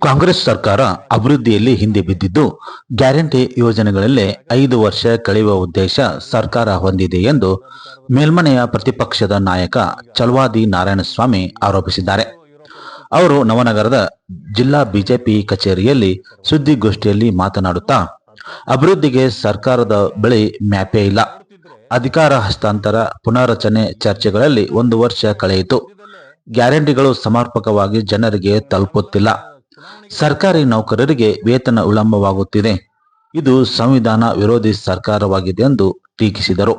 ಕಾಂಗ್ರೆಸ್ ಸರ್ಕಾರ ಅಭಿವೃದ್ಧಿಯಲ್ಲಿ ಹಿಂದೆ ಬಿದ್ದಿದ್ದು, ಗ್ಯಾರಂಟಿ ಯೋಜನೆಗಳಲ್ಲೇ ಐದು ವರ್ಷ ಕಳೆಯುವ ಉದ್ದೇಶ ಸರ್ಕಾರ ಹೊಂದಿದೆ ಎಂದು ಮೇಲ್ಮನೆಯ ಪ್ರತಿಪಕ್ಷದ ನಾಯಕ ಚಲವಾದಿ ನಾರಾಯಣಸ್ವಾಮಿ ಆರೋಪಿಸಿದ್ದಾರೆ. ಅವರು ನವನಗರದ ಜಿಲ್ಲಾ ಬಿಜೆಪಿ ಕಚೇರಿಯಲ್ಲಿ ಸುದ್ದಿಗೋಷ್ಠಿಯಲ್ಲಿ ಮಾತನಾಡುತ್ತಾ, ಅಭಿವೃದ್ಧಿಗೆ ಸರ್ಕಾರದ ಬಳಿ ಮ್ಯಾಪೇ ಇಲ್ಲ. ಅಧಿಕಾರ ಹಸ್ತಾಂತರ ಪುನರಚನೆ ಚರ್ಚೆಗಳಲ್ಲಿ ಒಂದು ವರ್ಷ ಕಳೆಯಿತು. ಗ್ಯಾರಂಟಿಗಳು ಸಮರ್ಪಕವಾಗಿ ಜನರಿಗೆ ತಲುಪುತ್ತಿಲ್ಲ. ಸರ್ಕಾರಿ ನೌಕರರಿಗೆ ವೇತನ ವಿಳಂಬವಾಗುತ್ತಿದೆ. ಇದು ಸಂವಿಧಾನ ವಿರೋಧಿ ಸರ್ಕಾರವಾಗಿದೆ ಎಂದು ಟೀಕಿಸಿದರು.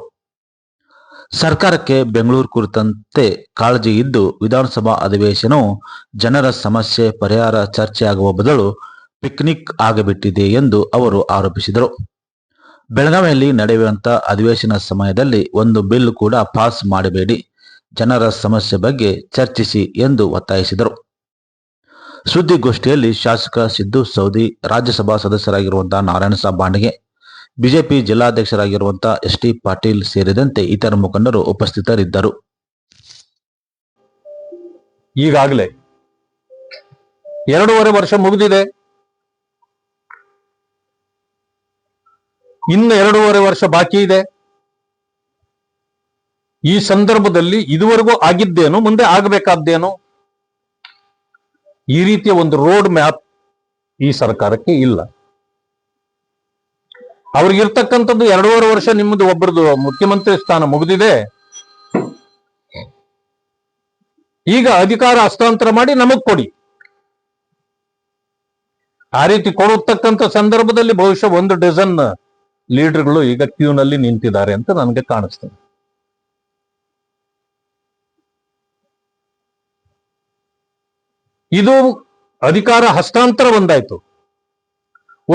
ಸರ್ಕಾರಕ್ಕೆ ಬೆಂಗಳೂರು ಕುರಿತಂತೆ ಕಾಳಜಿ ಇದ್ದು ವಿಧಾನಸಭಾ ಅಧಿವೇಶನವು ಜನರ ಸಮಸ್ಯೆ ಪರಿಹಾರ ಚರ್ಚೆಯಾಗುವ ಬದಲು ಪಿಕ್ನಿಕ್ ಆಗಬಿಟ್ಟಿದೆ ಎಂದು ಅವರು ಆರೋಪಿಸಿದರು. ಬೆಳಗಾವಿಯಲ್ಲಿ ನಡೆಯುವಂತ ಅಧಿವೇಶನ ಸಮಯದಲ್ಲಿ ಒಂದು ಬಿಲ್ ಕೂಡ ಪಾಸ್ ಮಾಡಬೇಡಿ. ಜನರ ಸಮಸ್ಯೆ ಬಗ್ಗೆ ಚರ್ಚಿಸಿ ಎಂದು ಒತ್ತಾಯಿಸಿದರು. ಸುದ್ದಿಗೋಷ್ಠಿಯಲ್ಲಿ ಶಾಸಕ ಸಿದ್ದು ಸೌದಿ ರಾಜ್ಯಸಭಾ ಸದಸ್ಯರಾಗಿರುವಂತಹ ನಾರಾಯಣಸಾಬ್ ಬಾಂಡಿಗೆ, ಬಿಜೆಪಿ ಜಿಲ್ಲಾಧ್ಯಕ್ಷರಾಗಿರುವಂತಹ ಎಸ್ ಟಿ ಪಾಟೀಲ್ ಸೇರಿದಂತೆ ಇತರ ಮುಖಂಡರು ಉಪಸ್ಥಿತರಿದ್ದರು. ಈಗಾಗಲೇ ಎರಡೂವರೆ ವರ್ಷ ಮುಗಿದಿದೆ. ಇನ್ನು ಎರಡೂವರೆ ವರ್ಷ ಬಾಕಿ ಇದೆ. ಈ ಸಂದರ್ಭದಲ್ಲಿ ಇದುವರೆಗೂ ಆಗಿದ್ದೇನು, ಮುಂದೆ ಆಗಬೇಕಾದ್ದೇನು ಈ ರೀತಿಯ ಒಂದು ರೋಡ್ ಮ್ಯಾಪ್ ಈ ಸರ್ಕಾರಕ್ಕೆ ಇಲ್ಲ. ಅವ್ರಿಗಿರ್ತಕ್ಕಂಥದ್ದು ಎರಡೂವರೆ ವರ್ಷ ನಿಮ್ಮದು ಒಬ್ಬರದು ಮುಖ್ಯಮಂತ್ರಿ ಸ್ಥಾನ ಮುಗಿದಿದೆ. ಈಗ ಅಧಿಕಾರ ಹಸ್ತಾಂತರ ಮಾಡಿ ನಮಗ್ ಕೊಡಿ. ಆ ರೀತಿ ಕೊಡತಕ್ಕಂಥ ಸಂದರ್ಭದಲ್ಲಿ ಬಹುಶಃ ಒಂದು ಡಜನ್ ಲೀಡರ್ಗಳು ಈಗ ಕ್ಯೂನಲ್ಲಿ ನಿಂತಿದ್ದಾರೆ ಅಂತ ನನಗೆ ಕಾಣಿಸ್ತದೆ. ಇದು ಅಧಿಕಾರ ಹಸ್ತಾಂತರ ಬಂದಾಯ್ತು.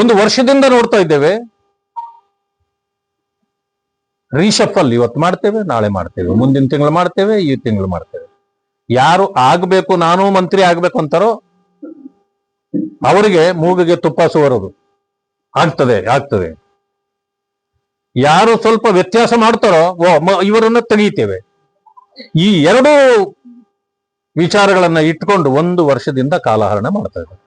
ಒಂದು ವರ್ಷದಿಂದ ನೋಡ್ತಾ ಇದ್ದೇವೆ. ರೀಶಫಲ್ ಇವತ್ತು ಮಾಡ್ತೇವೆ, ನಾಳೆ ಮಾಡ್ತೇವೆ, ಮುಂದಿನ ತಿಂಗಳು ಮಾಡ್ತೇವೆ, ಈ ತಿಂಗಳು ಮಾಡ್ತೇವೆ. ಯಾರು ಆಗ್ಬೇಕು, ನಾನು ಮಂತ್ರಿ ಆಗ್ಬೇಕು ಅಂತಾರೋ, ಅವರಿಗೆ ಮೂಗಿಗೆ ತುಪ್ಪ ಸುವರೋದು. ಆಗ್ತದೆ ಆಗ್ತದೆ. ಯಾರು ಸ್ವಲ್ಪ ವ್ಯತ್ಯಾಸ ಮಾಡ್ತಾರೋ ಇವರನ್ನ ತೆಗೀತೇವೆ. ಈ ಎರಡು ವಿಚಾರಗಳನ್ನ ಇಟ್ಕೊಂಡು ಒಂದು ವರ್ಷದಿಂದ ಕಾಲಹರಣ ಮಾಡ್ತಾ ಇದ್ದಾರೆ.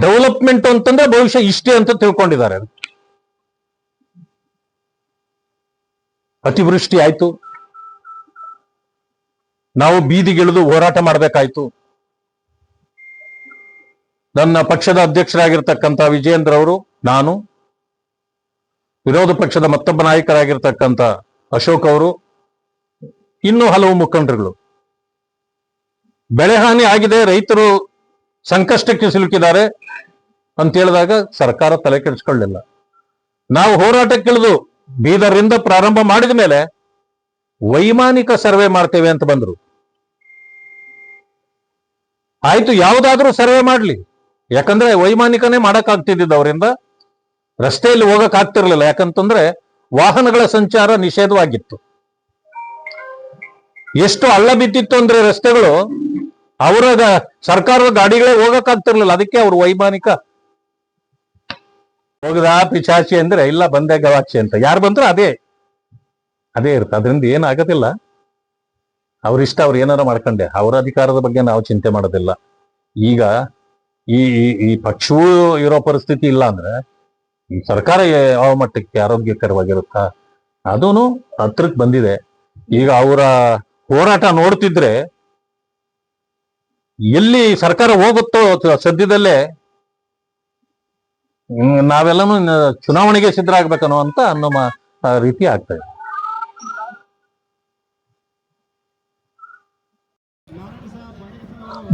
ಡೆವಲಪ್ಮೆಂಟ್ ಅಂತಂದ್ರೆ ಬಹುಶಃ ಇಷ್ಟೇ ಅಂತ ತಿಳ್ಕೊಂಡಿದ್ದಾರೆ. ಅತಿವೃಷ್ಟಿ ಆಯ್ತು. ನಾವು ಬೀದಿಗಿಳಿದು ಹೋರಾಟ ಮಾಡಬೇಕಾಯ್ತು. ನನ್ನ ಪಕ್ಷದ ಅಧ್ಯಕ್ಷರಾಗಿರ್ತಕ್ಕಂಥ ವಿಜಯೇಂದ್ರ ಅವರು, ನಾನು, ವಿರೋಧ ಪಕ್ಷದ ಮತ್ತೊಬ್ಬ ನಾಯಕರಾಗಿರ್ತಕ್ಕಂಥ ಅಶೋಕ್ ಅವರು, ಇನ್ನೂ ಹಲವು ಮುಖಂಡರುಗಳು. ಬೆಳೆ ಹಾನಿ ಆಗಿದೆ, ರೈತರು ಸಂಕಷ್ಟಕ್ಕೆ ಸಿಲುಕಿದ್ದಾರೆ ಅಂತ ಹೇಳಿದಾಗ ಸರ್ಕಾರ ತಲೆ ಕೆಡಿಸ್ಕೊಳ್ಳಿಲ್ಲ. ನಾವು ಹೋರಾಟಕ್ಕಿಳಿದು ಬೀದರ್ರಿಂದ ಪ್ರಾರಂಭ ಮಾಡಿದ ಮೇಲೆ ವೈಮಾನಿಕ ಸರ್ವೆ ಮಾಡ್ತೇವೆ ಅಂತ ಬಂದ್ರು. ಆಯ್ತು, ಯಾವುದಾದ್ರೂ ಸರ್ವೆ ಮಾಡ್ಲಿ. ಯಾಕಂದ್ರೆ ವೈಮಾನಿಕನೇ ಮಾಡಕ್ ಆಗ್ತಿದ್ದಿದ್ದು ಅವರಿಂದ. ರಸ್ತೆಯಲ್ಲಿ ಹೋಗಕ್ ಆಗ್ತಿರ್ಲಿಲ್ಲ ಯಾಕಂತಂದ್ರೆ ವಾಹನಗಳ ಸಂಚಾರ ನಿಷೇಧವಾಗಿತ್ತು. ಎಷ್ಟು ಹಳ್ಳ ಬಿದ್ದಿತ್ತು ಅಂದ್ರೆ ರಸ್ತೆಗಳು ಅವರ ಸರ್ಕಾರದ ಗಾಡಿಗಳೇ ಹೋಗಕ್ಕಾಗ್ತಿರ್ಲಿಲ್ಲ. ಅದಕ್ಕೆ ಅವ್ರ ವೈಮಾನಿಕ ಹೋಗದ ಪಿಚಾಚಿ ಅಂದ್ರೆ, ಇಲ್ಲ ಬಂದೆ ಗವಾಕ್ಷಿ ಅಂತ. ಯಾರು ಬಂದ್ರೆ ಅದೇ ಅದೇ ಇರುತ್ತೆ. ಅದರಿಂದ ಏನಾಗೋದಿಲ್ಲ ಅವ್ರ ಇಷ್ಟ ಅವ್ರು ಏನಾರ ಮಾಡ್ಕೊಂಡೆ. ಅವರ ಅಧಿಕಾರದ ಬಗ್ಗೆ ನಾವು ಚಿಂತೆ ಮಾಡೋದಿಲ್ಲ. ಈಗ ಈ, ಈ- ಪಕ್ಷವೂ ಇರೋ ಪರಿಸ್ಥಿತಿ ಇಲ್ಲ ಅಂದ್ರೆ, ಈ ಸರ್ಕಾರ ಯಾವ ಮಟ್ಟಕ್ಕೆ ಆರೋಗ್ಯಕರವಾಗಿರುತ್ತಾ? ಅದೂನು ಹತ್ರಕ್ಕೆ ಬಂದಿದೆ. ಈಗ ಅವರ ಹೋರಾಟ ನೋಡ್ತಿದ್ರೆ ಎಲ್ಲಿ ಸರ್ಕಾರ ಹೋಗುತ್ತೋ ಸದ್ಯದಲ್ಲೇ ನಾವೆಲ್ಲಾನು ಚುನಾವಣೆಗೆ ಸಿದ್ಧ ಸಿದ್ಧರಾಗ್ಬೇಕನ್ನೋ ಅಂತ ನಮ್ಮ ರೀತಿ ಆಗ್ತದೆ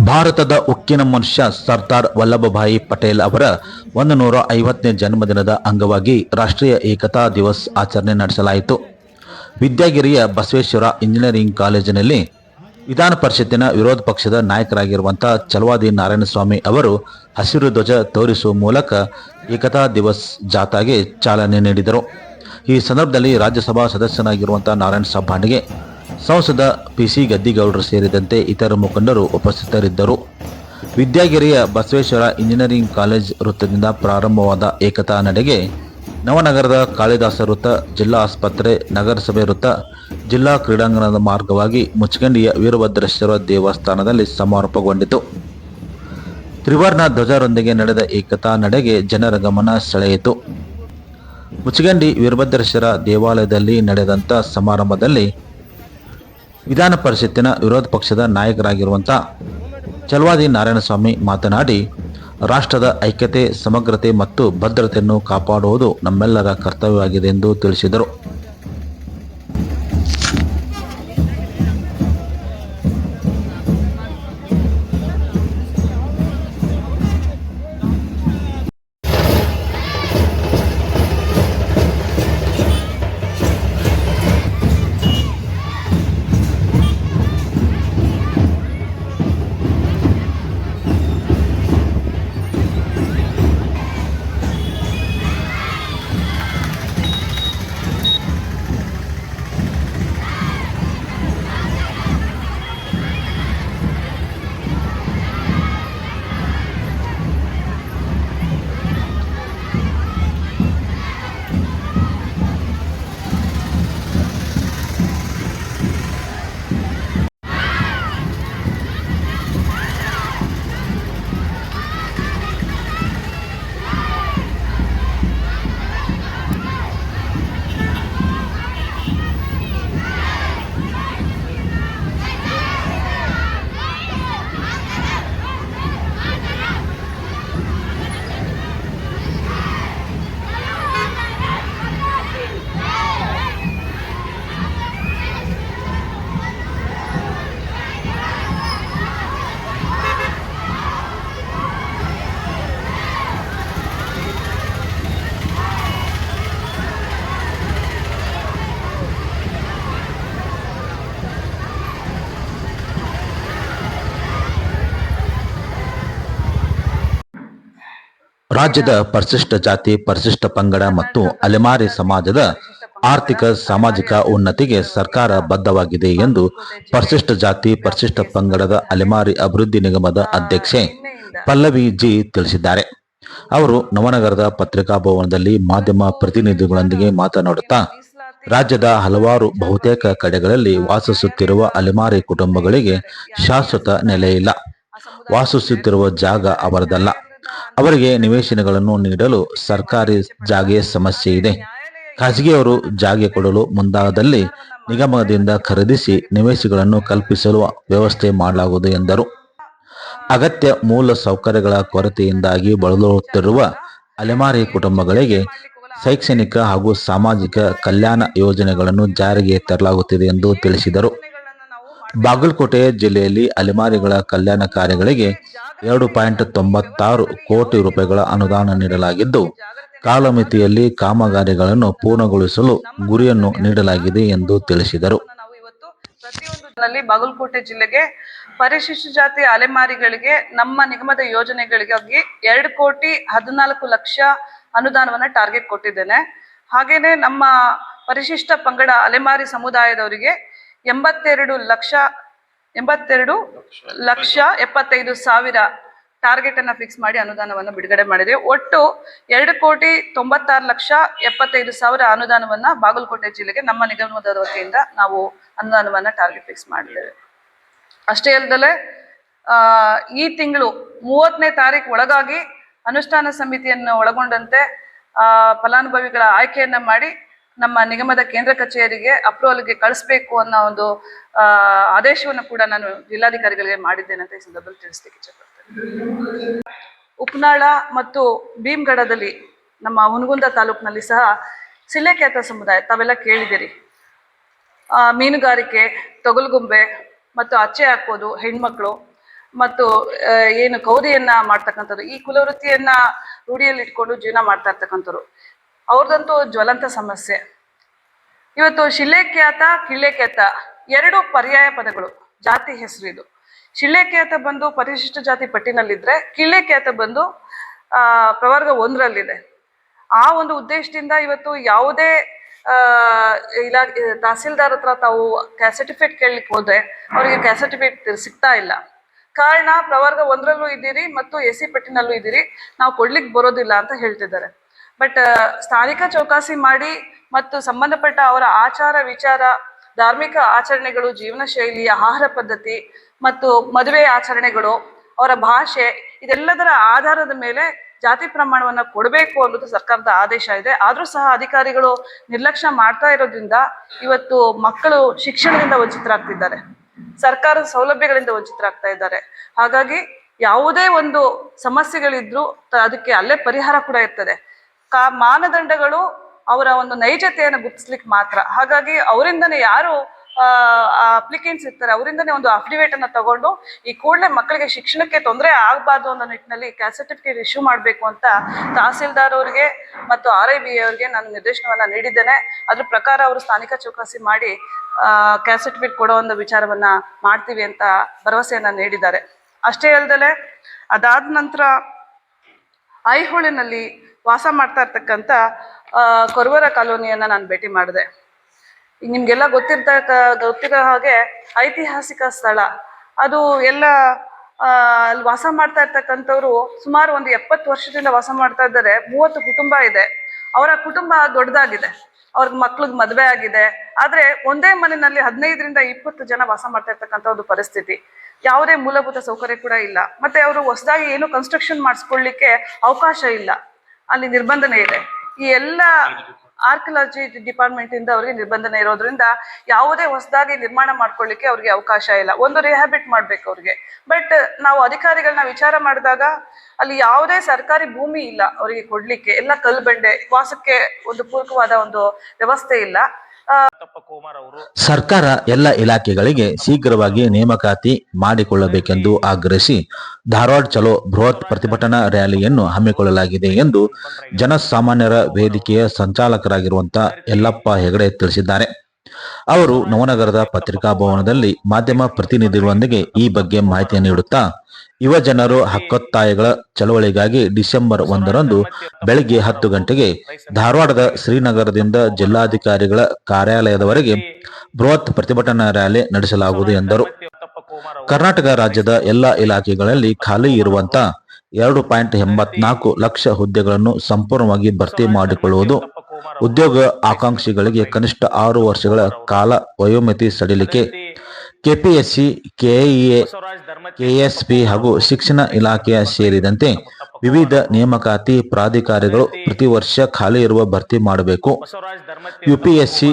ಭಾರತದ ಉಕ್ಕಿನ ಮನುಷ್ಯ ಸರ್ದಾರ್ ವಲ್ಲಭಭಾಯಿ ಪಟೇಲ್ ಅವರ ಒಂದು ನೂರ ಐವತ್ತನೇ ಜನ್ಮದಿನದ ಅಂಗವಾಗಿ ರಾಷ್ಟ್ರೀಯ ಏಕತಾ ದಿವಸ್ ಆಚರಣೆ ನಡೆಸಲಾಯಿತು. ವಿದ್ಯಾಗಿರಿಯ ಬಸವೇಶ್ವರ ಇಂಜಿನಿಯರಿಂಗ್ ಕಾಲೇಜಿನಲ್ಲಿ ವಿಧಾನ ಪರಿಷತ್ತಿನ ವಿರೋಧ ಪಕ್ಷದ ನಾಯಕರಾಗಿರುವಂತಹ ಚಲವಾದಿ ನಾರಾಯಣಸ್ವಾಮಿ ಅವರು ಹಸಿರು ಧ್ವಜ ತೋರಿಸುವ ಮೂಲಕ ಏಕತಾ ದಿವಸ್ ಜಾಥಾಗೆ ಚಾಲನೆ ನೀಡಿದರು. ಈ ಸಂದರ್ಭದಲ್ಲಿ ರಾಜ್ಯಸಭಾ ಸದಸ್ಯನಾಗಿರುವಂತಹ ನಾರಾಯಣ ಸಾಬ್ ಸಂಸದ ಪಿ ಸಿ ಗದ್ದಿಗೌಡರು ಸೇರಿದಂತೆ ಇತರ ಮುಖಂಡರು ಉಪಸ್ಥಿತರಿದ್ದರು. ವಿದ್ಯಾಗಿರಿಯ ಬಸವೇಶ್ವರ ಇಂಜಿನಿಯರಿಂಗ್ ಕಾಲೇಜ್ ವೃತ್ತದಿಂದ ಪ್ರಾರಂಭವಾದ ಏಕತಾ ನಡೆಗೆ ನವನಗರದ ಕಾಳಿದಾಸ ವೃತ್ತ, ಜಿಲ್ಲಾ ಆಸ್ಪತ್ರೆ, ನಗರಸಭೆ ವೃತ್ತ, ಜಿಲ್ಲಾ ಕ್ರೀಡಾಂಗಣದ ಮಾರ್ಗವಾಗಿ ಮುಚ್ಚಗಂಡಿಯ ವೀರಭದ್ರೇಶ್ವರ ದೇವಸ್ಥಾನದಲ್ಲಿ ಸಮಾರೋಪಗೊಂಡಿತು. ತ್ರಿವರ್ಣ ಧ್ವಜರೊಂದಿಗೆ ನಡೆದ ಏಕತಾ ನಡೆಗೆ ಜನರ ಗಮನ ಸೆಳೆಯಿತು. ಮುಚ್ಚಗಂಡಿ ವೀರಭದ್ರೇಶ್ವರ ದೇವಾಲಯದಲ್ಲಿ ನಡೆದಂಥ ಸಮಾರಂಭದಲ್ಲಿ ವಿಧಾನ ಪರಿಷತ್ತಿನ ವಿರೋಧ ಪಕ್ಷದ ನಾಯಕರಾಗಿರುವಂಥ ಚಲವಾದಿ ನಾರಾಯಣಸ್ವಾಮಿ ಮಾತನಾಡಿ ರಾಷ್ಟ್ರದ ಐಕ್ಯತೆ ಸಮಗ್ರತೆ ಮತ್ತು ಭದ್ರತೆಯನ್ನು ಕಾಪಾಡುವುದು ನಮ್ಮೆಲ್ಲರ ಕರ್ತವ್ಯವಾಗಿದೆ ಎಂದು ತಿಳಿಸಿದರು. ರಾಜ್ಯದ ಪರಿಶಿಷ್ಟ ಜಾತಿ, ಪರಿಶಿಷ್ಟ ಪಂಗಡ ಮತ್ತು ಅಲೆಮಾರಿ ಸಮಾಜದ ಆರ್ಥಿಕ, ಸಾಮಾಜಿಕ ಉನ್ನತಿಗೆ ಸರ್ಕಾರ ಬದ್ಧವಾಗಿದೆ ಎಂದು ಪರಿಶಿಷ್ಟ ಜಾತಿ, ಪರಿಶಿಷ್ಟ ಪಂಗಡದ ಅಲೆಮಾರಿ ಅಭಿವೃದ್ಧಿ ನಿಗಮದ ಅಧ್ಯಕ್ಷೆ ಪಲ್ಲವಿ ಜಿ ತಿಳಿಸಿದ್ದಾರೆ. ಅವರು ನವನಗರದ ಪತ್ರಿಕಾ ಭವನದಲ್ಲಿ ಮಾಧ್ಯಮ ಪ್ರತಿನಿಧಿಗಳೊಂದಿಗೆ ಮಾತನಾಡುತ್ತಾ, ರಾಜ್ಯದ ಹಲವಾರು ಬಹುತೇಕ ಕಡೆಗಳಲ್ಲಿ ವಾಸಿಸುತ್ತಿರುವ ಅಲೆಮಾರಿ ಕುಟುಂಬಗಳಿಗೆ ಶಾಶ್ವತ ನೆಲೆಯಿಲ್ಲ ವಾಸಿಸುತ್ತಿರುವ ಜಾಗ ಅವರದಲ್ಲ. ಅವರಿಗೆ ನಿವೇಶನಗಳನ್ನು ನೀಡಲು ಸರ್ಕಾರಿ ಜಾಗೆಯ ಸಮಸ್ಯೆ ಇದೆ. ಖಾಸಗಿಯವರು ಜಾಗೆ ಕೊಡಲು ಮುಂದಾದಲ್ಲಿ ನಿಗಮದಿಂದ ಖರೀದಿಸಿ ನಿವೇಶಗಳನ್ನು ಕಲ್ಪಿಸಲು ವ್ಯವಸ್ಥೆ ಮಾಡಲಾಗುವುದು ಎಂದರು. ಅಗತ್ಯ ಮೂಲ ಸೌಕರ್ಯಗಳ ಕೊರತೆಯಿಂದಾಗಿ ಬಳಲುತ್ತಿರುವ ಅಲೆಮಾರಿ ಕುಟುಂಬಗಳಿಗೆ ಶೈಕ್ಷಣಿಕ ಹಾಗೂ ಸಾಮಾಜಿಕ ಕಲ್ಯಾಣ ಯೋಜನೆಗಳನ್ನು ಜಾರಿಗೆ ತರಲಾಗುತ್ತಿದೆ ಎಂದು ತಿಳಿಸಿದರು. ಬಾಗಲಕೋಟೆ ಜಿಲ್ಲೆಯಲ್ಲಿ ಅಲೆಮಾರಿಗಳ ಕಲ್ಯಾಣ ಕಾರ್ಯಗಳಿಗೆ ಎರಡು ಪಾಯಿಂಟ್ ತೊಂಬತ್ತಾರು ಕೋಟಿ ರೂಪಾಯಿಗಳ ಅನುದಾನ ನೀಡಲಾಗಿದ್ದು, ಕಾಲಮಿತಿಯಲ್ಲಿ ಕಾಮಗಾರಿಗಳನ್ನು ಪೂರ್ಣಗೊಳಿಸಲು ಗುರಿಯನ್ನು ನೀಡಲಾಗಿದೆ ಎಂದು ತಿಳಿಸಿದರು. ಬಾಗಲಕೋಟೆ ಜಿಲ್ಲೆಗೆ ಪರಿಶಿಷ್ಟ ಜಾತಿ ಅಲೆಮಾರಿಗಳಿಗೆ, ನಮ್ಮ ನಿಗಮದ ಯೋಜನೆಗಳಿಗಾಗಿ ಎರಡು ಕೋಟಿ ಹದಿನಾಲ್ಕು ಲಕ್ಷ ಅನುದಾನವನ್ನ ಟಾರ್ಗೆಟ್ ಕೊಟ್ಟಿದ್ದೇನೆ. ಹಾಗೇನೆ ನಮ್ಮ ಪರಿಶಿಷ್ಟ ಪಂಗಡ ಅಲೆಮಾರಿ ಸಮುದಾಯದವರಿಗೆ ಎಂಬತ್ತೆರಡು ಲಕ್ಷ ಎಂಬತ್ತೆರಡು ಲಕ್ಷ ಎಪ್ಪತ್ತೈದು ಸಾವಿರ ಟಾರ್ಗೆಟ್ ಅನ್ನ ಫಿಕ್ಸ್ ಮಾಡಿ ಅನುದಾನವನ್ನು ಬಿಡುಗಡೆ ಮಾಡಿದೆ ಒಟ್ಟು ಎರಡು ಕೋಟಿ ತೊಂಬತ್ತಾರು ಲಕ್ಷ ಎಪ್ಪತ್ತೈದು ಸಾವಿರ ಅನುದಾನವನ್ನ ಬಾಗಲಕೋಟೆ ಜಿಲ್ಲೆಗೆ ನಮ್ಮ ನಿಗಮದ ವತಿಯಿಂದ ನಾವು ಅನುದಾನವನ್ನ ಟಾರ್ಗೆಟ್ ಫಿಕ್ಸ್ ಮಾಡಿದ್ದೇವೆ. ಅಷ್ಟೇ ಅಲ್ಲದೆ ಈ ತಿಂಗಳು ಮೂವತ್ತನೇ ತಾರೀಕು ಒಳಗಾಗಿ ಅನುಷ್ಠಾನ ಸಮಿತಿಯನ್ನು ಒಳಗೊಂಡಂತೆ ಫಲಾನುಭವಿಗಳ ಆಯ್ಕೆಯನ್ನ ಮಾಡಿ ನಮ್ಮ ನಿಗಮದ ಕೇಂದ್ರ ಕಚೇರಿಗೆ ಅಪ್ರೂವಲ್ಗೆ ಕಳಿಸ್ಬೇಕು ಅನ್ನೋ ಒಂದು ಆದೇಶವನ್ನು ಕೂಡ ನಾನು ಜಿಲ್ಲಾಧಿಕಾರಿಗಳಿಗೆ ಮಾಡಿದ್ದೇನೆ ಅಂತ ಈ ಸಂದರ್ಭದಲ್ಲಿ ತಿಳಿಸ್ಲಿಕ್ಕೆ ಇಚ್ಛೆಪಡ್ತೇನೆ ಉಪ್ನಾಳ ಮತ್ತು ಭೀಮ್ಗಡದಲ್ಲಿ ನಮ್ಮ ಹುನಗುಂದ ತಾಲೂಕಿನಲ್ಲಿ ಸಹ ಸಿಲ್ಲೆಖ್ಯಾತ ಸಮುದಾಯ, ತಾವೆಲ್ಲ ಕೇಳಿದಿರಿ ಮೀನುಗಾರಿಕೆ, ತೊಗಲ್ಗುಂಬೆ ಮತ್ತು ಅಚ್ಚೆ ಹಾಕೋದು, ಹೆಣ್ಮಕ್ಳು ಮತ್ತು ಏನು ಕೌದಿಯನ್ನ ಮಾಡ್ತಕ್ಕಂಥದ್ದು, ಈ ಕುಲವೃತ್ತಿಯನ್ನ ರೂಢಿಯಲ್ಲಿ ಇಟ್ಕೊಂಡು ಜೀವನ ಮಾಡ್ತಾ ಇರ್ತಕ್ಕಂಥವ್ರು. ಅವ್ರದ್ದಂತೂ ಜ್ವಲಂತ ಸಮಸ್ಯೆ. ಇವತ್ತು ಶಿಲೆಖ್ಯಾತ ಕಿಳೆಖ್ಯಾತ ಎರಡು ಪರ್ಯಾಯ ಪದಗಳು, ಜಾತಿ ಹೆಸರು ಇದು. ಶಿಲೆಖ್ಯಾತ ಬಂದು ಪರಿಶಿಷ್ಟ ಜಾತಿ ಪಟ್ಟಿನಲ್ಲಿದ್ರೆ ಕಿಳೆಖ್ಯಾತ ಬಂದು, ಆ, ಪ್ರವರ್ಗ ಒಂದರಲ್ಲಿದೆ. ಆ ಒಂದು ಉದ್ದೇಶದಿಂದ ಇವತ್ತು ಯಾವುದೇ, ಆ, ಇಲಾ, ತಹಸೀಲ್ದಾರ್ ಹತ್ರ ತಾವು ಸರ್ಟಿಫಿಕೇಟ್ ಕೇಳಲಿಕ್ಕೆ ಹೋದ್ರೆ ಅವರಿಗೆ ಕ್ಯಾಸರ್ಟಿಫಿಕೇಟ್ ಸರ್ಟಿಫಿಕೇಟ್ ಸಿಗ್ತಾ ಇಲ್ಲ. ಕಾರಣ ಪ್ರವರ್ಗ ಒಂದರಲ್ಲೂ ಇದ್ದೀರಿ ಮತ್ತು ಎಸಿ ಪಟ್ಟಿನಲ್ಲೂ ಇದ್ದೀರಿ. ನಾವು ಕೊಡ್ಲಿಕ್ಕೆ ಬರೋದಿಲ್ಲ ಅಂತ ಹೇಳ್ತಿದ್ದಾರೆ. ಬಟ್ ಸ್ಥಾನಿಕ ಚೌಕಾಸಿ ಮಾಡಿ ಮತ್ತು ಸಂಬಂಧಪಟ್ಟ ಅವರ ಆಚಾರ ವಿಚಾರ, ಧಾರ್ಮಿಕ ಆಚರಣೆಗಳು, ಜೀವನ ಶೈಲಿ, ಆಹಾರ ಪದ್ಧತಿ ಮತ್ತು ಮದುವೆ ಆಚರಣೆಗಳು, ಅವರ ಭಾಷೆ ಇದೆಲ್ಲದರ ಆಧಾರದ ಮೇಲೆ ಜಾತಿ ಪ್ರಮಾಣವನ್ನ ಕೊಡಬೇಕು ಅನ್ನೋದು ಸರ್ಕಾರದ ಆದೇಶ ಇದೆ. ಆದರೂ ಸಹ ಅಧಿಕಾರಿಗಳು ನಿರ್ಲಕ್ಷ್ಯ ಮಾಡ್ತಾ ಇರೋದ್ರಿಂದ ಇವತ್ತು ಮಕ್ಕಳು ಶಿಕ್ಷಣದಿಂದ ವಂಚಿತರಾಗ್ತಿದ್ದಾರೆ. ಸರ್ಕಾರದ ಸೌಲಭ್ಯಗಳಿಂದ ವಂಚಿತರಾಗ್ತಾ ಇದ್ದಾರೆ. ಹಾಗಾಗಿ ಯಾವುದೇ ಒಂದು ಸಮಸ್ಯೆಗಳಿದ್ರು ಅದಕ್ಕೆ ಅಲ್ಲೇ ಪರಿಹಾರ ಕೂಡ ಇರ್ತದೆ. ಕಾ ಮಾನದಂಡಗಳು ಅವರ ಒಂದು ನೈಜತೆಯನ್ನು ಗುರುತಿಸ್ಲಿಕ್ಕೆ ಮಾತ್ರ. ಹಾಗಾಗಿ ಅವರಿಂದನೇ ಯಾರು ಅಪ್ಲಿಕೆಂಟ್ಸ್ ಇರ್ತಾರೆ, ಅವರಿಂದನೇ ಒಂದು ಅಫಿಡವಿಟ್ ಅನ್ನ ತಗೊಂಡು ಈ ಕೂಡಲೇ ಮಕ್ಕಳಿಗೆ ಶಿಕ್ಷಣಕ್ಕೆ ತೊಂದರೆ ಆಗಬಾರ್ದು ಅನ್ನೋ ನಿಟ್ಟಿನಲ್ಲಿ ಕ್ಯಾಸ್ಟ್ ಸರ್ಟಿಫಿಕೇಟ್ ಇಶ್ಯೂ ಮಾಡಬೇಕು ಅಂತ ತಹಸೀಲ್ದಾರ್ ಅವರಿಗೆ ಮತ್ತು ಆರ್ ಐ ಬಿ ಅವರಿಗೆ ನಾನು ನಿರ್ದೇಶನವನ್ನ ನೀಡಿದ್ದೇನೆ. ಅದ್ರ ಪ್ರಕಾರ ಅವರು ಸ್ಥಾನಿಕ ಚೌಕಾಸಿ ಮಾಡಿ ಕ್ಯಾಸ್ಟ್ ಸರ್ಟಿಫಿಕೇಟ್ ಕೊಡೋ ಒಂದು ವಿಚಾರವನ್ನ ಮಾಡ್ತೀವಿ ಅಂತ ಭರವಸೆಯನ್ನ ನೀಡಿದ್ದಾರೆ. ಅಷ್ಟೇ ಅಲ್ಲದೆ ಅದಾದ ನಂತರ ಐಹೊಳಿನಲ್ಲಿ ವಾಸ ಮಾಡ್ತಾ ಇರ್ತಕ್ಕಂಥ ಕೊರವರ ಕಾಲೋನಿಯನ್ನ ನಾನು ಭೇಟಿ ಮಾಡಿದೆ. ಈಗ ನಿಮ್ಗೆಲ್ಲ ಗೊತ್ತಿರ್ತ, ಗೊತ್ತಿರೋ ಹಾಗೆ ಐತಿಹಾಸಿಕ ಸ್ಥಳ. ಅದು ಎಲ್ಲ ಅಲ್ಲಿ ವಾಸ ಮಾಡ್ತಾ ಇರ್ತಕ್ಕಂಥವ್ರು ಸುಮಾರು ಒಂದು ಎಪ್ಪತ್ತು ವರ್ಷದಿಂದ ವಾಸ ಮಾಡ್ತಾ ಇದ್ದಾರೆ. ಮೂವತ್ತು ಕುಟುಂಬ ಇದೆ. ಅವರ ಕುಟುಂಬ ದೊಡ್ಡದಾಗಿದೆ. ಅವ್ರ ಮಕ್ಳಿಗೆ ಮದುವೆ ಆಗಿದೆ. ಆದ್ರೆ ಒಂದೇ ಮನೆಯಲ್ಲಿ ಹದಿನೈದರಿಂದ ಇಪ್ಪತ್ತು ಜನ ವಾಸ ಮಾಡ್ತಾ ಇರ್ತಕ್ಕಂಥ ಒಂದು ಪರಿಸ್ಥಿತಿ. ಯಾವುದೇ ಮೂಲಭೂತ ಸೌಕರ್ಯ ಕೂಡ ಇಲ್ಲ. ಮತ್ತೆ ಅವರು ಹೊಸದಾಗಿ ಏನು ಕನ್ಸ್ಟ್ರಕ್ಷನ್ ಮಾಡಿಸ್ಕೊಳ್ಳಿಕ್ಕೆ ಅವಕಾಶ ಇಲ್ಲ. ಅಲ್ಲಿ ನಿರ್ಬಂಧನೆ ಇದೆ. ಈ ಎಲ್ಲ ಆರ್ಕಿಯಾಲಜಿ ಡಿಪಾರ್ಟ್ಮೆಂಟ್ ಇಂದ ಅವರಿಗೆ ನಿರ್ಬಂಧನೆ ಇರೋದ್ರಿಂದ ಯಾವುದೇ ಹೊಸದಾಗಿ ನಿರ್ಮಾಣ ಮಾಡ್ಕೊಳ್ಳಿಕ್ಕೆ ಅವ್ರಿಗೆ ಅವಕಾಶ ಇಲ್ಲ. ಒಂದು ರಿಹ್ಯಾಬಿಟ್ ಮಾಡ್ಬೇಕು ಅವ್ರಿಗೆ. ಬಟ್ ನಾವು ಅಧಿಕಾರಿಗಳನ್ನ ವಿಚಾರ ಮಾಡಿದಾಗ ಅಲ್ಲಿ ಯಾವುದೇ ಸರ್ಕಾರಿ ಭೂಮಿ ಇಲ್ಲ ಅವರಿಗೆ ಕೊಡ್ಲಿಕ್ಕೆ. ಎಲ್ಲ ಕಲ್ಲು ಬಂಡೆ, ವಾಸಕ್ಕೆ ಒಂದು ಪೂರಕವಾದ ಒಂದು ವ್ಯವಸ್ಥೆ ಇಲ್ಲ. ಸರ್ಕಾರ ಎಲ್ಲ ಇಲಾಖೆಗಳಿಗೆ ಶೀಘ್ರವಾಗಿ ನೇಮಕಾತಿ ಮಾಡಿಕೊಳ್ಳಬೇಕೆಂದು ಆಗ್ರಹಿಸಿ ಧಾರವಾಡ ಚಲೋ ಬೃಹತ್ ಪ್ರತಿಭಟನಾ ರ್ಯಾಲಿಯನ್ನು ಹಮ್ಮಿಕೊಳ್ಳಲಾಗಿದೆ ಎಂದು ಜನಸಾಮಾನ್ಯರ ವೇದಿಕೆಯ ಸಂಚಾಲಕರಾಗಿರುವಂತಹ ಯಲ್ಲಪ್ಪ ಹೆಗಡೆ ತಿಳಿಸಿದ್ದಾರೆ. ಅವರು ನವನಗರದ ಪತ್ರಿಕಾ ಭವನದಲ್ಲಿ ಮಾಧ್ಯಮ ಪ್ರತಿನಿಧಿಗಳೊಂದಿಗೆ ಈ ಬಗ್ಗೆ ಮಾಹಿತಿ ನೀಡುತ್ತಾ, ಯುವ ಜನರು ಹಕ್ಕೊತ್ತಾಯಗಳ ಚಳವಳಿಗಾಗಿ ಡಿಸೆಂಬರ್ ಒಂದರಂದು ಬೆಳಗ್ಗೆ ಹತ್ತು ಗಂಟೆಗೆ ಧಾರವಾಡದ ಶ್ರೀನಗರದಿಂದ ಜಿಲ್ಲಾಧಿಕಾರಿಗಳ ಕಾರ್ಯಾಲಯದವರೆಗೆ ಬೃಹತ್ ಪ್ರತಿಭಟನಾ ರ್ಯಾಲಿ ನಡೆಸಲಾಗುವುದು ಎಂದರು. ಕರ್ನಾಟಕ ರಾಜ್ಯದ ಎಲ್ಲ ಇಲಾಖೆಗಳಲ್ಲಿ ಖಾಲಿ ಇರುವಂತ ಎರಡು ಪಾಯಿಂಟ್ ಎಂಬತ್ನಾಲ್ಕು ಲಕ್ಷ ಹುದ್ದೆಗಳನ್ನು ಸಂಪೂರ್ಣವಾಗಿ ಭರ್ತಿ ಮಾಡಿಕೊಳ್ಳುವುದು ಉದ್ಯೋಗ ಆಕಾಂಕ್ಷಿಗಳಿಗೆ ಕನಿಷ್ಠ ಆರು ವರ್ಷಗಳ ಕಾಲ ವಯೋಮಿತಿ ಸಡಿಲಿಕೆ. ಕೆಪಿಎಸ್ಸಿ ಕೆಇಎ ಕೆಎಸ್ಪಿ ಹಾಗೂ ಶಿಕ್ಷಣ ಇಲಾಖೆಯ ಸೇರಿದಂತೆ ವಿವಿಧ ನೇಮಕಾತಿ ಪ್ರಾಧಿಕಾರಿಗಳು ಪ್ರತಿ ವರ್ಷ ಖಾಲಿ ಇರುವ ಭರ್ತಿ ಮಾಡಬೇಕು. ಯುಪಿಎಸ್ಸಿ,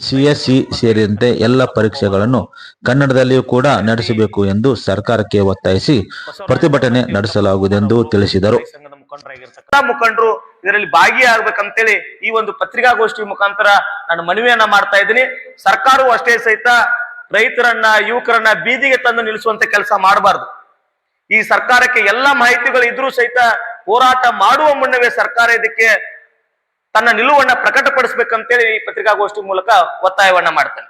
ಸಿಎಸ್ಸಿ ಸೇರಿದಂತೆ ಎಲ್ಲ ಪರೀಕ್ಷೆಗಳನ್ನು ಕನ್ನಡದಲ್ಲಿಯೂ ಕೂಡ ನಡೆಸಬೇಕು ಎಂದು ಸರ್ಕಾರಕ್ಕೆ ಒತ್ತಾಯಿಸಿ ಪ್ರತಿಭಟನೆ ನಡೆಸಲಾಗುವುದೆಂದು ತಿಳಿಸಿದರು. ಎಲ್ಲ ಮುಖಂಡರು, ಇದರಲ್ಲಿ ಭಾಗಿಯಾಗಬೇಕಂತೇಳಿ ಈ ಒಂದು ಪತ್ರಿಕಾಗೋಷ್ಠಿ ಮುಖಾಂತರ ನಾನು ಮನವಿಯನ್ನ ಮಾಡ್ತಾ ಇದ್ದೀನಿ. ಸರ್ಕಾರವು ಅಷ್ಟೇ ಸಹಿತ ರೈತರನ್ನ, ಯುವಕರನ್ನ ಬೀದಿಗೆ ತಂದು ನಿಲ್ಲಿಸುವಂತ ಕೆಲಸ ಮಾಡಬಾರ್ದು. ಈ ಸರ್ಕಾರಕ್ಕೆ ಎಲ್ಲ ಮಾಹಿತಿಗಳು ಇದ್ರೂ ಸಹಿತ ಹೋರಾಟ ಮಾಡುವ ಮುನ್ನವೇ ಸರ್ಕಾರ ಇದಕ್ಕೆ ತನ್ನ ನಿಲುವನ್ನ ಪ್ರಕಟಪಡಿಸ್ಬೇಕಂತೇಳಿ ಈ ಪತ್ರಿಕಾಗೋಷ್ಠಿ ಮೂಲಕ ಒತ್ತಾಯವನ್ನ ಮಾಡ್ತೇನೆ.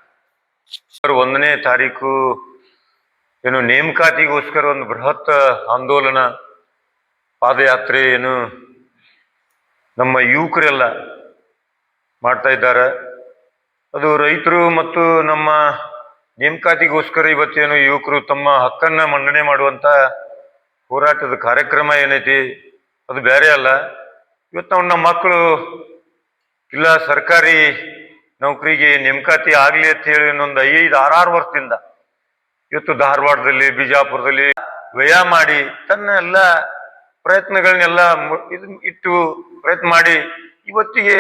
ಸರ್, ಒಂದನೇ ತಾರೀಕು, ಏನು ನೇಮಕಾತಿಗೋಸ್ಕರ ಒಂದು ಬೃಹತ್ ಆಂದೋಲನ ಪಾದಯಾತ್ರೆ ಏನು ನಮ್ಮ ಯುವಕರೆಲ್ಲ ಮಾಡ್ತಾ ಇದ್ದಾರೆ. ಅದು ರೈತರು ಮತ್ತು ನಮ್ಮ ನೇಮಕಾತಿಗೋಸ್ಕರ ಇವತ್ತೇನು ಯುವಕರು ತಮ್ಮ ಹಕ್ಕನ್ನ ಮಂಡನೆ ಮಾಡುವಂತ ಹೋರಾಟದ ಕಾರ್ಯಕ್ರಮ ಏನೈತಿ, ಅದು ಬೇರೆ ಅಲ್ಲ. ಇವತ್ತು ನಾವು ನಮ್ಮ ಮಕ್ಕಳು ಇಲ್ಲ, ಸರ್ಕಾರಿ ನೌಕರಿಗೆ ನೇಮಕಾತಿ ಆಗಲಿ ಅಂತ ಹೇಳಿ ಇನ್ನೊಂದು ಐದು ಆರಾರು ವರ್ಷದಿಂದ ಇವತ್ತು ಧಾರವಾಡದಲ್ಲಿ, ಬಿಜಾಪುರದಲ್ಲಿ ವ್ಯಯ ಮಾಡಿ ತನ್ನ ಎಲ್ಲ ಪ್ರಯತ್ನಗಳನ್ನೆಲ್ಲ ಇದು ಇಟ್ಟು ಪ್ರಯತ್ನ ಮಾಡಿ, ಇವತ್ತಿಗೆ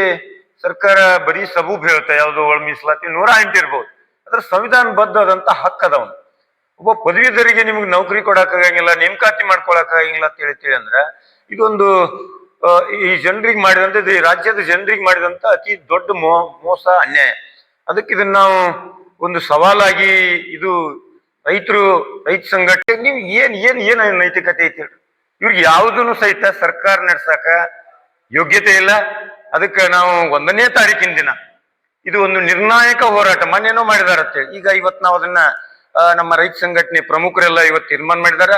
ಸರ್ಕಾರ ಬರೀ ಸಬೂಬ್ ಹೇಳ್ತಾ ಯಾವುದು ಒಳ ಮೀಸಲಾತಿ ನೂರ ಎಂಟು ಇರ್ಬೋದು. ಅದ್ರ ಸಂವಿಧಾನಬದ್ಧದಂತ ಹಕ್ಕು ಅದಾವನು ಒಬ್ಬ ಪದವೀಧರಿಗೆ ನಿಮ್ಗೆ ನೌಕರಿ ಕೊಡಕ್ ಆಗಂಗಿಲ್ಲ ನೇಮಕಾತಿ ಮಾಡ್ಕೊಳಕ್ ಆಗಂಗಿಲ್ಲ ಅಂತ ಹೇಳ್ತೀವಿ ಅಂದ್ರೆ, ಇದೊಂದು ಈ ಜನರಿಗೆ ಮಾಡಿದಂತ ಈ ರಾಜ್ಯದ ಜನರಿಗೆ ಮಾಡಿದಂತ ಅತಿ ದೊಡ್ಡ ಮೋ, ಮೋಸ, ಅನ್ಯಾಯ. ಅದಕ್ಕೆ ಇದನ್ನ ನಾವು ಒಂದು ಸವಾಲಾಗಿ ಇದು ರೈತರು, ರೈತ ಸಂಘಟನೆ, ನೀವು ಏನ್ ಏನ್ ಏನ್ ನೈತಿಕತೆ ಐತಿ ಇವ್ರಿಗೆ ಯಾವುದನ್ನು ಸಹಿತ ಸರ್ಕಾರ ನಡೆಸಕ ಯೋಗ್ಯತೆ ಇಲ್ಲ. ಅದಕ್ಕೆ ನಾವು ಒಂದನೇ ತಾರೀಕಿನ ದಿನ. ಇದು ಒಂದು ನಿರ್ಣಾಯಕ ಹೋರಾಟ. ಮಾನ್ಯನೂ ಮಾಡಿದಾರತ್ತೆ. ಈಗ ಇವತ್ತು ನಾವು ಅದನ್ನ ನಮ್ಮ ರೈತ ಸಂಘಟನೆ ಪ್ರಮುಖರೆಲ್ಲ ಇವತ್ತು ತೀರ್ಮಾನ ಮಾಡಿದಾರ.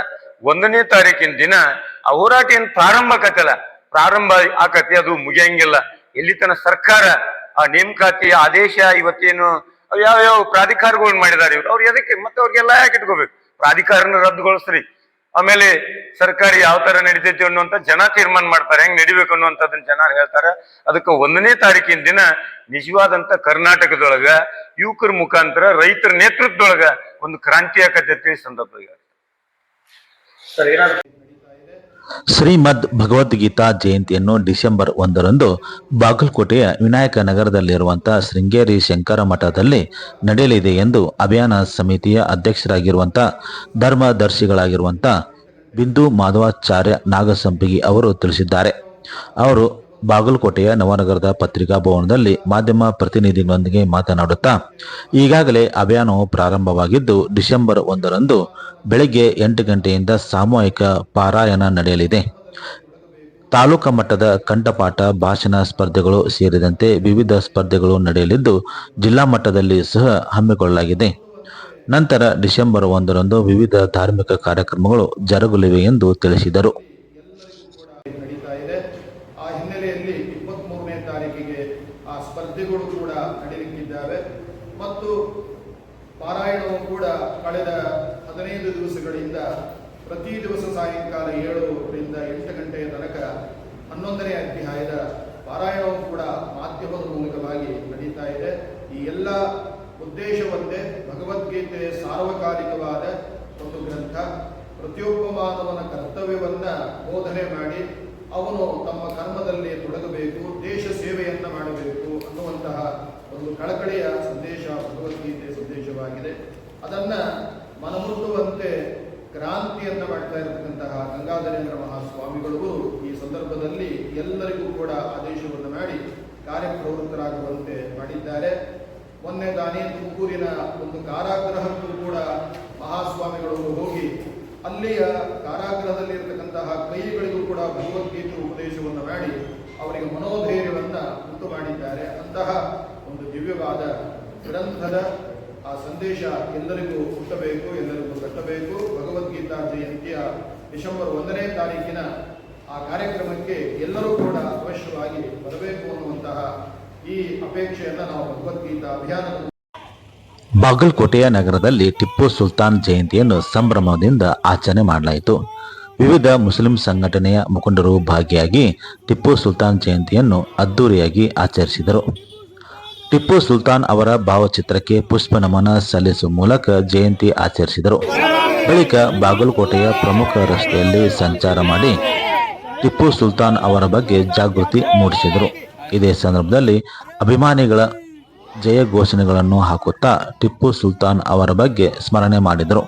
ಒಂದನೇ ತಾರೀಕಿನ ದಿನ ಆ ಹೋರಾಟ ಏನ್ ಪ್ರಾರಂಭ ಆಕತ್ತಲ್ಲ. ಪ್ರಾರಂಭ ಆಕತಿ ಅದು ಮುಗಿಯಂಗಿಲ್ಲ. ಎಲ್ಲಿ ತನ ಸರ್ಕಾರ ಆ ನೇಮಕಾತಿ ಆದೇಶ ಇವತ್ತೇನು ಯಾವ ಯಾವ ಪ್ರಾಧಿಕಾರಗಳನ್ನ ಮಾಡಿದಾರೆ ಇವ್ರು. ಅವ್ರು ಎದಕ್ಕೆ? ಮತ್ತೆ ಅವ್ರಿಗೆಲ್ಲ ಯಾಕೆ ಇಟ್ಕೋಬೇಕು? ಪ್ರಾಧಿಕಾರನ ರದ್ದುಗೊಳಿಸ್ರಿ. ಆಮೇಲೆ ಸರ್ಕಾರ ಯಾವ ತರ ನಡೀತೈತಿ ಅನ್ನುವಂತ ಜನ ತೀರ್ಮಾನ ಮಾಡ್ತಾರೆ. ಹೆಂಗ್ ನಡಿಬೇಕು ಅನ್ನುವಂಥದ್ದನ್ನ ಜನ ಹೇಳ್ತಾರೆ. ಅದಕ್ಕೆ ಒಂದನೇ ತಾರೀಕಿನ ದಿನ ನಿಜವಾದಂತ ಕರ್ನಾಟಕದೊಳಗ ಯುವಕರ ಮುಖಾಂತರ ರೈತರ ನೇತೃತ್ವದೊಳಗ ಒಂದು ಕ್ರಾಂತಿ ಆಕತೈತಿ ಸಂದರ್ಭ ಸರ್, ಏನಾದ್ರು ಶ್ರೀಮದ್ ಭಗವದ್ಗೀತಾ ಜಯಂತಿಯನ್ನು ಡಿಸೆಂಬರ್ ಒಂದರಂದು ಬಾಗಲಕೋಟೆಯ ವಿನಾಯಕ ನಗರದಲ್ಲಿರುವಂತಹ ಶೃಂಗೇರಿ ಶಂಕರ ಮಠದಲ್ಲಿ ನಡೆಯಲಿದೆ ಎಂದು ಅಭಿಯಾನ ಸಮಿತಿಯ ಅಧ್ಯಕ್ಷರಾಗಿರುವಂಥ ಧರ್ಮದರ್ಶಿಗಳಾಗಿರುವಂಥ ಬಿಂದು ಮಾಧವಾಚಾರ್ಯ ನಾಗಸಂಪಿಗಿ ಅವರು ತಿಳಿಸಿದ್ದಾರೆ. ಅವರು ಬಾಗಲಕೋಟೆಯ ನವನಗರದ ಪತ್ರಿಕಾ ಭವನದಲ್ಲಿ ಮಾಧ್ಯಮ ಪ್ರತಿನಿಧಿಗಳೊಂದಿಗೆ ಮಾತನಾಡುತ್ತಾ, ಈಗಾಗಲೇ ಅಭಿಯಾನವು ಪ್ರಾರಂಭವಾಗಿದ್ದು, ಡಿಸೆಂಬರ್ ಒಂದರಂದು ಬೆಳಗ್ಗೆ ಎಂಟು ಗಂಟೆಯಿಂದ ಸಾಮೂಹಿಕ ಪಾರಾಯಣ ನಡೆಯಲಿದೆ. ತಾಲೂಕು ಮಟ್ಟದ ಕಂಠಪಾಠ, ಭಾಷಣ ಸ್ಪರ್ಧೆಗಳು ಸೇರಿದಂತೆ ವಿವಿಧ ಸ್ಪರ್ಧೆಗಳು ನಡೆಯಲಿದ್ದು, ಜಿಲ್ಲಾ ಮಟ್ಟದಲ್ಲಿ ಸಹ ಹಮ್ಮಿಕೊಳ್ಳಲಾಗಿದೆ. ನಂತರ ಡಿಸೆಂಬರ್ ಒಂದರಂದು ವಿವಿಧ ಧಾರ್ಮಿಕ ಕಾರ್ಯಕ್ರಮಗಳು ಜರುಗಲಿವೆ ಎಂದು ತಿಳಿಸಿದರು ನಡೀತಾ ಇದೆ ಆ ಹಿನ್ನೆಲೆಯಲ್ಲಿ ಇಪ್ಪತ್ತ್ಮೂರನೇ ತಾರೀಕಿಗೆ ಆ ಸ್ಪರ್ಧೆಗಳು ಕೂಡ ನಡೆಯಲಿಕ್ಕಿದ್ದಾವೆ ಮತ್ತು ಪಾರಾಯಣವು ಕೂಡ ಕಳೆದ ಹದಿನೈದು ದಿವಸಗಳಿಂದ ಪ್ರತಿ ದಿವಸ ಸಾಯಂಕಾಲ ಏಳರಿಂದ ಎಂಟು ಗಂಟೆಯ ತನಕ ಹನ್ನೊಂದನೇ ಅಧ್ಯಾಯದ ಪಾರಾಯಣವು ಕೂಡ ಮಾಧ್ಯಮದ ಮೂಲಕವಾಗಿ ನಡೀತಾ ಇದೆ ಈ ಎಲ್ಲ ಉದ್ದೇಶ ಒಂದೇ ಭಗವದ್ಗೀತೆ ಸಾರ್ವಕಾಲಿಕವಾದ ಒಂದು ಗ್ರಂಥ ಮಾನವನ ಕರ್ತವ್ಯವನ್ನ ಬೋಧನೆ ಮಾಡಿ ಅವನು ತಮ್ಮ ಕರ್ಮದಲ್ಲಿ ತೊಡಗಬೇಕು, ದೇಶ ಸೇವೆಯನ್ನ ಮಾಡಬೇಕು ಅನ್ನುವಂತಹ ಒಂದು ಕಳಕಳಿಯ ಸಂದೇಶ, ಭಗವದ್ಗೀತೆ ಸಂದೇಶವಾಗಿದೆ. ಅದನ್ನ ಮನಮುಟ್ಟುವಂತೆ ಕ್ರಾಂತಿಯನ್ನ ಮಾಡ್ತಾ ಇರತಕ್ಕಂತಹ ಗಂಗಾಧರೇಂದ್ರ ಮಹಾಸ್ವಾಮಿಗಳು ಈ ಸಂದರ್ಭದಲ್ಲಿ ಎಲ್ಲರಿಗೂ ಕೂಡ ಆದೇಶವನ್ನು ಮಾಡಿ ಕಾರ್ಯಪ್ರವೃತ್ತರಾಗುವಂತೆ ಮಾಡಿದ್ದಾರೆ. ಮೊನ್ನೆ ತಾನೇ ತುಮಕೂರಿನ ಒಂದು ಕಾರಾಗೃಹಕ್ಕೂ ಕೂಡ ಮಹಾಸ್ವಾಮಿಗಳು ಹೋಗಿ ಅಲ್ಲಿಯ ಕಾರಾಗೃಹದಲ್ಲಿ ಇರತಕ್ಕಂತಹ ಕೈಗಳಿಗೂ ಕೂಡ ಭಗವದ್ಗೀತೆ ಉಪದೇಶವನ್ನು ಮಾಡಿ ಅವರಿಗೆ ಮನೋಧೈರ್ಯವನ್ನು ಉಂಟು ಮಾಡಿದ್ದಾರೆ. ಅಂತಹ ಒಂದು ದಿವ್ಯವಾದ ಗ್ರಂಥದ ಆ ಸಂದೇಶ ಎಲ್ಲರಿಗೂ ಹುಟ್ಟಬೇಕು, ಎಲ್ಲರಿಗೂ ಕಟ್ಟಬೇಕು. ಭಗವದ್ಗೀತಾ ಜಯಂತಿಯ ಡಿಸೆಂಬರ್ ಒಂದನೇ ತಾರೀಕಿನ ಆ ಕಾರ್ಯಕ್ರಮಕ್ಕೆ ಎಲ್ಲರೂ ಕೂಡ ಅವಶ್ಯವಾಗಿ ಬರಬೇಕು ಅನ್ನುವಂತಹ ಈ ಅಪೇಕ್ಷೆಯನ್ನು ನಾವು ಭಗವದ್ಗೀತಾ ಅಭಿಯಾನದ ಬಾಗಲಕೋಟೆಯ ನಗರದಲ್ಲಿ ಟಿಪ್ಪು ಸುಲ್ತಾನ್ ಜಯಂತಿಯನ್ನು ಸಂಭ್ರಮದಿಂದ ಆಚರಣೆ ಮಾಡಲಾಯಿತು. ವಿವಿಧ ಮುಸ್ಲಿಂ ಸಂಘಟನೆಯ ಮುಖಂಡರು ಭಾಗಿಯಾಗಿ ಟಿಪ್ಪು ಸುಲ್ತಾನ್ ಜಯಂತಿಯನ್ನು ಅದ್ದೂರಿಯಾಗಿ ಆಚರಿಸಿದರು. ಟಿಪ್ಪು ಸುಲ್ತಾನ್ ಅವರ ಭಾವಚಿತ್ರಕ್ಕೆ ಪುಷ್ಪ ನಮನ ಸಲ್ಲಿಸುವ ಮೂಲಕ ಜಯಂತಿ ಆಚರಿಸಿದರು. ಬಳಿಕ ಬಾಗಲಕೋಟೆಯ ಪ್ರಮುಖ ರಸ್ತೆಯಲ್ಲಿ ಸಂಚಾರ ಮಾಡಿ ಟಿಪ್ಪು ಸುಲ್ತಾನ್ ಅವರ ಬಗ್ಗೆ ಜಾಗೃತಿ ಮೂಡಿಸಿದರು. ಇದೇ ಸಂದರ್ಭದಲ್ಲಿ ಅಭಿಮಾನಿಗಳ ಜಯ ಘೋಷಣೆಗಳನ್ನು ಹಾಕುತ್ತಾ ಟಿಪ್ಪು ಸುಲ್ತಾನ್ ಅವರ ಬಗ್ಗೆ ಸ್ಮರಣೆ ಮಾಡಿದರು.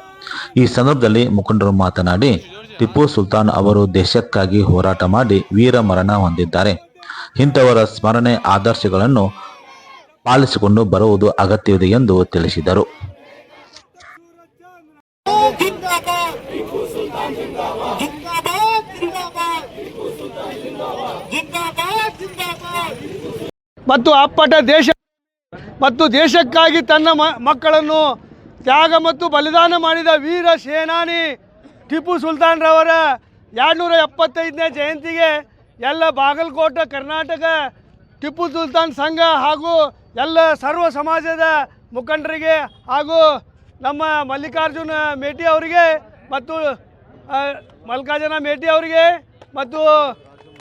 ಈ ಸಂದರ್ಭದಲ್ಲಿ ಮುಖಂಡರು ಮಾತನಾಡಿ, ಟಿಪ್ಪು ಸುಲ್ತಾನ್ ಅವರು ದೇಶಕ್ಕಾಗಿ ಹೋರಾಟ ಮಾಡಿ ವೀರ ಮರಣ ಹೊಂದಿದ್ದಾರೆ. ಇಂಥವರ ಸ್ಮರಣೆ ಆದರ್ಶಗಳನ್ನು ಪಾಲಿಸಿಕೊಂಡು ಬರುವುದು ಅಗತ್ಯವಿದೆ ಎಂದು ತಿಳಿಸಿದರು. ಮತ್ತು ಅಪ್ಪಟ ದೇಶ ಮತ್ತು ದೇಶಕ್ಕಾಗಿ ತನ್ನ ಮಕ್ಕಳನ್ನು ತ್ಯಾಗ ಮತ್ತು ಬಲಿದಾನ ಮಾಡಿದ ವೀರ ಸೇನಾನಿ ಟಿಪ್ಪು ಸುಲ್ತಾನ್ರವರ ಎರಡುನೂರ ಎಪ್ಪತ್ತೈದನೇ ಜಯಂತಿಗೆ ಎಲ್ಲ ಬಾಗಲಕೋಟೆ, ಕರ್ನಾಟಕ ಟಿಪ್ಪು ಸುಲ್ತಾನ್ ಸಂಘ ಹಾಗೂ ಎಲ್ಲ ಸರ್ವ ಸಮಾಜದ ಮುಖಂಡರಿಗೆ ಹಾಗೂ ನಮ್ಮ ಮಲ್ಲಿಕಾರ್ಜುನ ಮೇಟಿ ಅವರಿಗೆ ಮತ್ತು ಮಲ್ಲಿಕಾರ್ಜುನ ಮೇಟಿ ಅವರಿಗೆ ಮತ್ತು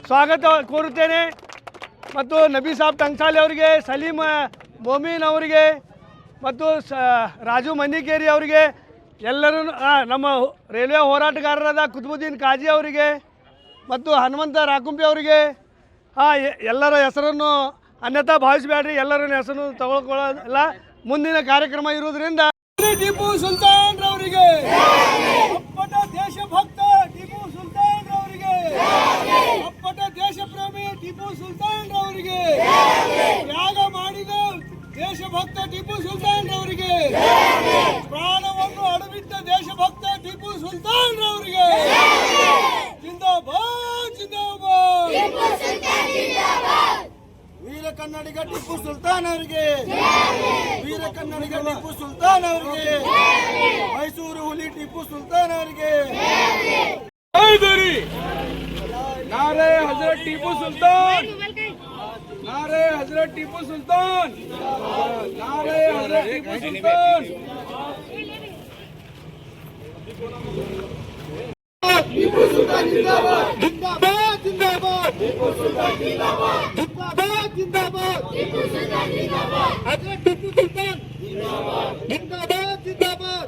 ಸ್ವಾಗತ ಕೋರುತ್ತೇನೆ. ಮತ್ತು ನಬಿ ಸಾಬ್ ಟಂಗ್ಸಾಲಿ ಅವರಿಗೆ ಸಲೀಂ ಮೊಮೀನ್ ಅವರಿಗೆ ಮತ್ತು ಸ, ರಾಜು ಮನಿಕೇರಿ ಅವರಿಗೆ ಎಲ್ಲರೂ ನಮ್ಮ ರೈಲ್ವೆ ಹೋರಾಟಗಾರರಾದ ಕುತುಬುದ್ದೀನ್ ಕಾಜಿ ಅವರಿಗೆ ಮತ್ತು ಹನುಮಂತ ರಾಕುಂಪಿ ಅವರಿಗೆ ಹಾಂ ಎಲ್ಲರ ಹೆಸರನ್ನು ಅನ್ಯಥಾ ಭಾವಿಸಬೇಡ್ರಿ ಎಲ್ಲರ ಹೆಸರನ್ನು ತಗೊಳ್ಕೊಳ್ಳೋದಿಲ್ಲ. ಮುಂದಿನ ಕಾರ್ಯಕ್ರಮ ಇರುವುದರಿಂದ ಟಿಪ್ಪು ಸುಲ್ತಾನ್ ರವರಿಗೆ ಟಿಪ್ಪು ಸುಲ್ತಾನ್ ರವರಿಗೆ. ತ್ಯಾಗ ಮಾಡಿದ ದೇಶಭಕ್ತ ಟಿಪ್ಪು ಸುಲ್ತಾನ್ ರವರಿಗೆ. ಪ್ರಾಣವನ್ನು ಅಡವಿದ್ದ ದೇಶಭಕ್ತ ಟಿಪ್ಪು ಸುಲ್ತಾನ್ ರವರಿಗೆ. ಜಿಂದಾಬಾದ್ ಜಿಂದಾಬಾದ್. ವೀರ ಕನ್ನಡಿಗ ಟಿಪ್ಪು ಸುಲ್ತಾನ್ ಅವರಿಗೆ. ವೀರ ಕನ್ನಡಿಗ ಟಿಪ್ಪು ಸುಲ್ತಾನ್ ಅವರಿಗೆ. ಮೈಸೂರು ಹುಲಿ ಟಿಪ್ಪು ಸುಲ್ತಾನ್ ಅವರಿಗೆ. नहीं देनी नारे हज़रत टीपू सुल्तान। नारे हज़रत टीपू सुल्तान। नारे हज़रत टीपू सुल्तान। टीपू सुल्तान जिंदाबाद। जिंदाबाद जिंदाबाद। टीपू सुल्तान जिंदाबाद। जिंदाबाद जिंदाबाद। टीपू सुल्तान जिंदाबाद। हज़रत टीपू सुल्तान। जिंदाबाद जिंदाबाद जिंदाबाद।